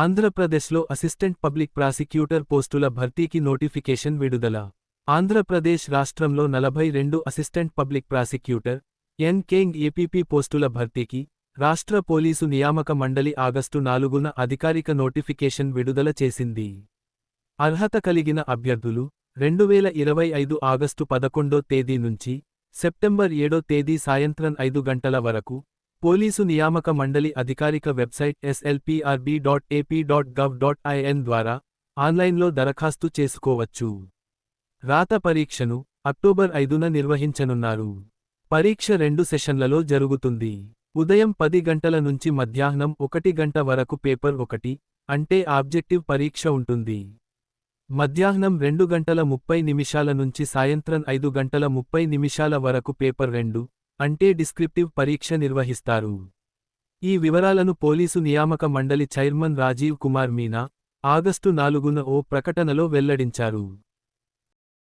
ఆంధ్రప్రదేశ్లో assistant public prosecutor పోస్టుల భర్తీకి నోటిఫికేషన్ విడుదల. ఆంధ్రప్రదేశ్ రాష్ట్రంలో నలభై రెండు అసిస్టెంట్ పబ్లిక్ ప్రాసిక్యూటర్ ఎన్. కేంగ్ ఏపీపీ పోస్టుల భర్తీకి రాష్ట్ర పోలీసు నియామక మండలి ఆగస్టు నాలుగున అధికారిక నోటిఫికేషన్ విడుదల చేసింది. అర్హత కలిగిన అభ్యర్థులు రెండు వేల ఇరవై ఐదు ఆగస్టు పదకొండో తేదీ నుంచి సెప్టెంబర్ ఏడో తేదీ సాయంత్రం ఐదు గంటల వరకు పోలీసు నియామక మండలి అధికారిక website SLPRB dot AP dot gov dot IN ద్వారా ఆన్లైన్లో దరఖాస్తు చేసుకోవచ్చు. రాత పరీక్షను అక్టోబర్ ఐదున నిర్వహించనున్నారు. పరీక్ష రెండు సెషన్లలో జరుగుతుంది. ఉదయం పది గంటల నుంచి మధ్యాహ్నం ఒకటి గంట వరకు పేపర్ ఒకటి అంటే ఆబ్జెక్టివ్ పరీక్ష ఉంటుంది. మధ్యాహ్నం రెండు గంటల ముప్పై నిమిషాల నుంచి సాయంత్రం ఐదు గంటల ముప్పై నిమిషాల వరకు పేపర్ రెండు అంటే డిస్క్రిప్టివ్ పరీక్ష నిర్వహిస్తారు. ఈ వివరాలను పోలీసు నియామక మండలి చైర్మన్ రాజీవ్ కుమార్ మీనా ఆగస్టు నాలుగున ఓ ప్రకటనలో వెల్లడించారు.